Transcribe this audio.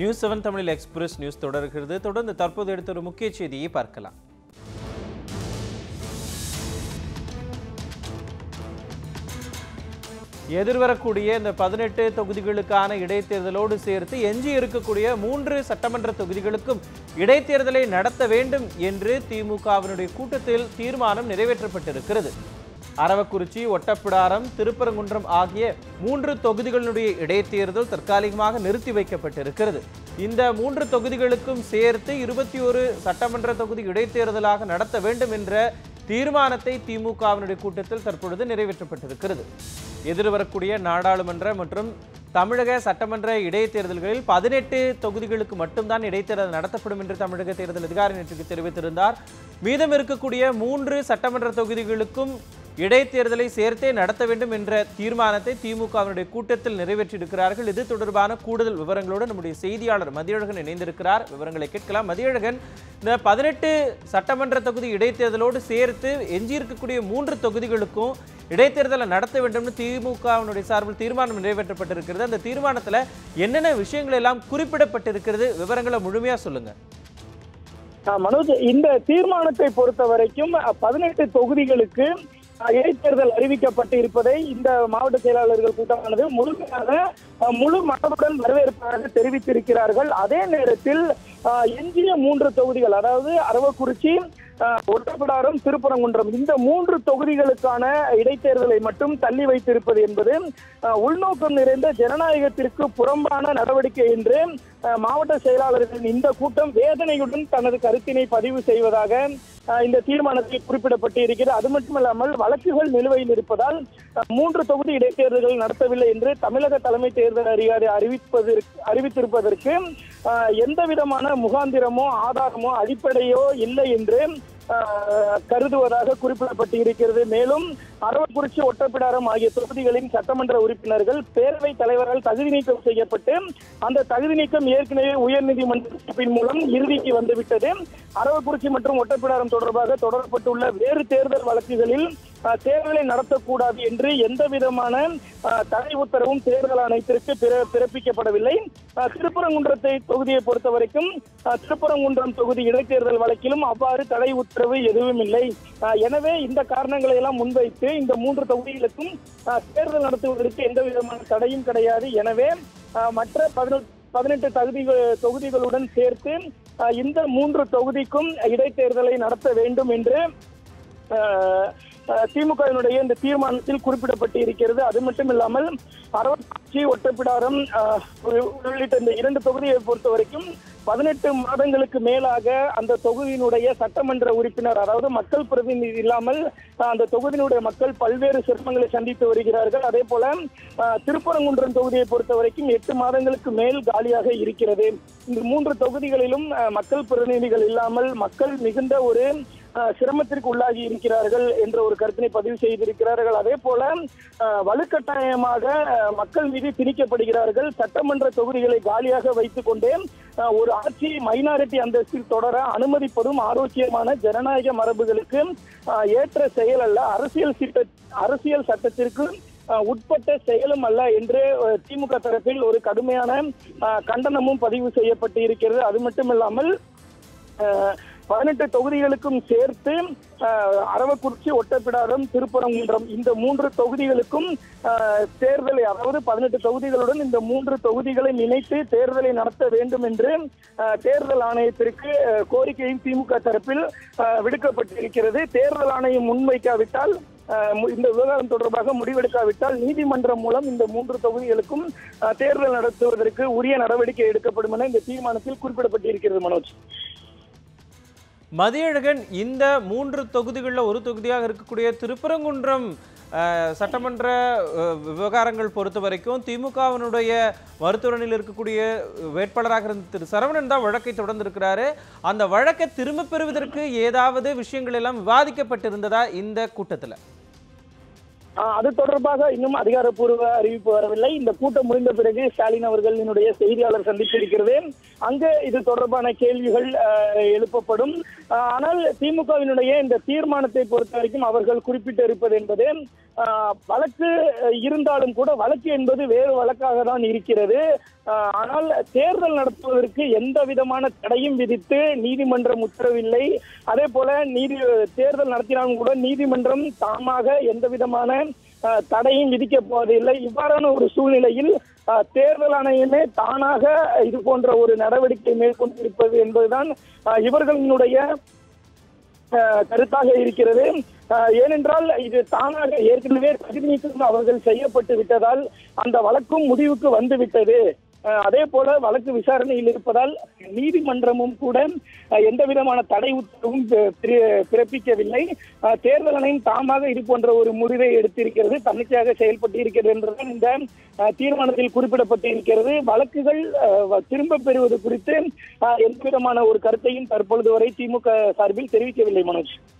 News seven தமிழில் express news தொடர்கிறது. தொடர்ந்து தற்போது எடுத்த ஒரு முக்கிய செய்தியை பார்க்கலாம். எதிர்வரக்கூடிய இந்த பதினெட்டு தொகுதிகளுக்கான இடைத்தேர்தலோடு சேர்த்து எஞ்சி இருக்கக்கூடிய மூன்று சட்டமன்ற தொகுதிகளுக்கும் இடைத்தேர்தலை நடத்த வேண்டும் என்று திமுகவினுடைய கூட்டத்தில் தீர்மானம் நிறைவேற்றப்பட்டிருக்கிறது. அரவக்குறிச்சி ஒட்டப்பிடாரம் திருப்பரங்குன்றம் ஆகிய மூன்று தொகுதிகளுடைய இடைத்தேர்தல் தற்காலிகமாக நிறுத்தி வைக்கப்பட்டிருக்கிறது. இந்த மூன்று தொகுதிகளுக்கும் சேர்த்து இருபத்தி ஒரு சட்டமன்ற தொகுதி இடைத்தேர்தலாக நடத்த வேண்டும் என்ற தீர்மானத்தை திமுகவினுடைய கூட்டத்தில் தற்பொழுது நிறைவேற்றப்பட்டிருக்கிறது. எதிர்வரக்கூடிய நாடாளுமன்ற மற்றும் தமிழக சட்டமன்ற இடைத்தேர்தல்களில் பதினெட்டு தொகுதிகளுக்கு மட்டும்தான் இடைத்தேர்தல் நடத்தப்படும் என்று தமிழக தேர்தல் அதிகாரி நேற்றுக்கு தெரிவித்திருந்தார். மீதம் இருக்கக்கூடிய மூன்று சட்டமன்ற தொகுதிகளுக்கும் இடைத்தேர்தலை சேர்த்தே நடத்த வேண்டும் என்ற தீர்மானத்தை திமுகவினுடைய கூட்டத்தில் நிறைவேற்றியிருக்கிறார்கள். இது தொடர்பான கூடுதல் விவரங்களோடு நம்முடைய செய்தியாளர் மதியழகன் இணைந்திருக்கிறார். விவரங்களை கேட்கலாம். மதியழகன் இந்த பதினெட்டு சட்டமன்ற தொகுதி இடைத்தேர்தலோடு சேர்த்து எஞ்சியிருக்கக்கூடிய மூன்று தொகுதிகளுக்கும் இடைத்தேர்தலை நடத்த வேண்டும்னு திமுகவினுடைய சார்பில் தீர்மானம் நிறைவேற்றப்பட்டிருக்கிறது. அந்த தீர்மானத்தில் என்னென்ன விஷயங்கள் எல்லாம் குறிப்பிடப்பட்டிருக்கிறது? விவரங்களை முழுமையா சொல்லுங்க. மனோஜ் இந்த தீர்மானத்தை பொறுத்த வரைக்கும் பதினெட்டு தொகுதிகளுக்கு இடைத்தேர்தல் அறிவிக்கப்பட்டு இருப்பதை இந்த மாவட்ட செயலாளர்கள் கூட்டமானது முழுமையாக முழு மனதுடன் வரவேற்பதாக தெரிவித்திருக்கிறார்கள். அதே நேரத்தில் ஆஹ், எஞ்சிய மூன்று தொகுதிகள் அதாவது அரவக்குறிச்சி ஆஹ், ஒட்டப்பிடாரம் திருப்பரங்குன்றம் இந்த மூன்று தொகுதிகளுக்கான இடைத்தேர்தலை மட்டும் தள்ளி வைத்திருப்பது என்பது ஆஹ், உள்நோக்கம் நிறைந்த ஜனநாயகத்திற்கு புறம்பான நடவடிக்கை என்று மாவட்ட செயலாளர்களின் இந்த கூட்டம் வேதனையுடன் தனது கருத்தினை பதிவு செய்வதாக இந்த தீர்மானத்தில் குறிப்பிடப்பட்டு இருக்கிறது அது மட்டுமல்லாமல் வழக்குகள் நிலுவையில் இருப்பதால் மூன்று தொகுதி இடைத்தேர்தல்கள் நடத்தவில்லை என்று தமிழக தலைமை தேர்தல் அதிகாரி அறிவிப்பதற்கு அறிவித்திருப்பதற்கு எந்த விதமான முகாந்திரமோ ஆதாரமோ அடிப்படையோ இல்லை என்று கருதுவதாக குறிப்பிடப்பட்டு இருக்கிறது மேலும் அரவக்குறிச்சி ஒட்டப்பிடாரம் ஆகிய தொகுதிகளின் சட்டமன்ற உறுப்பினர்கள் பேரவை தலைவரால் தகுதி நீக்கம் செய்யப்பட்டு அந்த தகுதி நீக்கம் ஏற்கனவே உயர்நீதிமன்றத்தின் மூலம் இறுதிக்கு வந்துவிட்டது. அரவக்குறிச்சி மற்றும் ஒட்டப்பிடாரம் தொடர்பாக தொடரப்பட்டுள்ள வேறு தேர்தல் வழக்குகளில் தேர்தலை நடத்தக்கூடாது என்று எந்த விதமான தடை உத்தரவும் தேர்தல் ஆணையத்திற்கு பிற- பிறப்பிக்கப்படவில்லை. திருப்பரங்குன்றத்தை தொகுதியை பொறுத்த வரைக்கும் திருப்பரங்குன்றம் தொகுதி இடைத்தேர்தல் வழக்கிலும் அவ்வாறு தடை உத்தரவு எதுவும் இல்லை. எனவே இந்த காரணங்களை எல்லாம் முன்வைத்து இந்த மூன்று தொகுதிகளுக்கும் தேர்தல் நடத்துவதற்கு எந்த விதமான தடையும் கிடையாது. எனவே மற்ற பதினெட்டு பதினெட்டு தகுதி தொகுதிகளுடன் சேர்த்து இந்த மூன்று தொகுதிக்கும் இடைத்தேர்தலை நடத்த வேண்டும் என்று திமுகவினுடைய இந்த தீர்மானத்தில் குறிப்பிடப்பட்டு இருக்கிறது அது மட்டும் இல்லாமல் அரவக்குறிச்சி ஒட்டப்பிடாரம் ஆஹ், உள்ளிட்ட இந்த இரண்டு தொகுதியை பொறுத்த வரைக்கும் பதினெட்டு மாதங்களுக்கு மேலாக அந்த தொகுதியினுடைய சட்டமன்ற உறுப்பினர் அதாவது மக்கள் பிரதிநிதி இல்லாமல் அந்த தொகுதியினுடைய மக்கள் பல்வேறு சிரமங்களை சந்தித்து வருகிறார்கள். அதே போல ஆஹ், திருப்பரங்குன்றம் தொகுதியை பொறுத்த வரைக்கும் எட்டு மாதங்களுக்கு மேல் காலியாக இருக்கிறது. இந்த மூன்று தொகுதிகளிலும் மக்கள் பிரதிநிதிகள் இல்லாமல் மக்கள் மிகுந்த ஒரு சிரமத்திற்கு உள்ளாகி இருக்கிறார்கள் என்ற ஒரு கருத்தினை பதிவு செய்திருக்கிறார்கள். அதே போல வலுக்கட்டாயமாக மக்கள் மீது திணிக்கப்படுகிறார்கள். சட்டமன்ற தொகுதிகளை காலியாக வைத்துக் கொண்டே ஒரு ஆட்சி மைனாரிட்டி அந்தஸ்தில் தொடர அனுமதிப்பதும் ஆரோக்கியமான ஜனநாயக மரபுகளுக்கு ஏற்ற செயல் அல்ல. அரசியல் சட்ட அரசியல் சட்டத்திற்கு உட்பட்ட செயலும் அல்ல என்று திமுக தரப்பில் ஒரு கடுமையான கண்டனமும் பதிவு செய்யப்பட்டு இருக்கிறது அது மட்டுமில்லாமல் இல்லாமல் பதினெட்டு தொகுதிகளுக்கும் சேர்த்து அரவக்குறிச்சி ஒட்டப்பிடாரம் திருப்பரங்குன்றம் இந்த மூன்று தொகுதிகளுக்கும் தேர்தலை அதாவது பதினெட்டு தொகுதிகளுடன் இந்த மூன்று தொகுதிகளை இணைத்து தேர்தலை நடத்த வேண்டும் என்று தேர்தல் ஆணையத்திற்கு கோரிக்கையும் திமுக தரப்பில் விடுக்கப்பட்டிருக்கிறது. தேர்தல் ஆணையம் முன்வைக்காவிட்டால் ஆஹ், இந்த விவகாரம் தொடர்பாக முடிவெடுக்காவிட்டால் நீதிமன்றம் மூலம் இந்த மூன்று தொகுதிகளுக்கும் தேர்தல் நடத்துவதற்கு உரிய நடவடிக்கை எடுக்கப்படும் என இந்த தீர்மானத்தில் குறிப்பிடப்பட்டிருக்கிறது மனோஜ். மதியழகன் இந்த மூன்று தொகுதிகளில் ஒரு தொகுதியாக இருக்கக்கூடிய திருப்பரங்குன்றம் சட்டமன்ற விவகாரங்கள் பொறுத்த வரைக்கும் திமுகவினுடைய மருத்துவரணியில் இருக்கக்கூடிய வேட்பாளராக இருந்த திரு சரவணன் தான் வழக்கை தொடர்ந்திருக்கிறாரு. அந்த வழக்கை திரும்ப பெறுவதற்கு ஏதாவது விஷயங்கள் எல்லாம் விவாதிக்கப்பட்டிருந்ததா இந்த கூட்டத்தில்? அது தொடர்பாக இன்னும் அதிகாரப்பூர்வ அறிவிப்பு வரவில்லை. இந்த கூட்டம் முடிந்த பிறகு ஸ்டாலின் அவர்களினுடைய செய்தியாளர் சந்திப்பு இருக்கிறது. அங்கு இது தொடர்பான கேள்விகள் எழுப்பப்படும். ஆஹ், ஆனால் திமுகவினுடைய இந்த தீர்மானத்தை பொறுத்த வரைக்கும் அவர்கள் குறிப்பிட்டிருப்பது என்பது வழக்கு இருந்தாலும் கூட வழக்கு என்பது வேறு வழக்காக தான் இருக்கிறது. ஆனால் தேர்தல் நடத்துவதற்கு எந்த விதமான தடையும் விதித்து நீதிமன்றம் உத்தரவில்லை. அதே போல நீதி தேர்தல் நடத்தினாலும் கூட நீதிமன்றம் தாமாக எந்த விதமான தடையும் விதிக்க போவதில்லை இவ்வாறான ஒரு சூழ்நிலையில் தேர்தல் ஆணையமே தானாக இது போன்ற ஒரு நடவடிக்கை மேற்கொண்டிருப்பது என்பதுதான் இவர்களினுடைய கருத்தாக இருக்கிறது. ஏனென்றால் இது தானாக ஏற்கனவே தகுதி நீக்கம் அவர்கள் செய்யப்பட்டு விட்டதால் அந்த வழக்கும் முடிவுக்கு வந்து விட்டது அதே போல வழக்கு விசாரணையில் இருப்பதால் நீதிமன்றமும் கூட எந்த விதமான தடை உத்தரவும் பிற- பிறப்பிக்கவில்லை. தேர்தல் ஆணையம் தாமாக இது போன்ற ஒரு முடிவை எடுத்திருக்கிறது. தன்னிச்சையாக செயல்பட்டு இருக்கிறது என்றுதான் இந்த தீர்மானத்தில் குறிப்பிடப்பட்டு இருக்கிறது வழக்குகள் திரும்ப பெறுவது குறித்து எந்த விதமான ஒரு கருத்தையும் தற்பொழுது வரை திமுக சார்பில் தெரிவிக்கவில்லை மனோஜ்.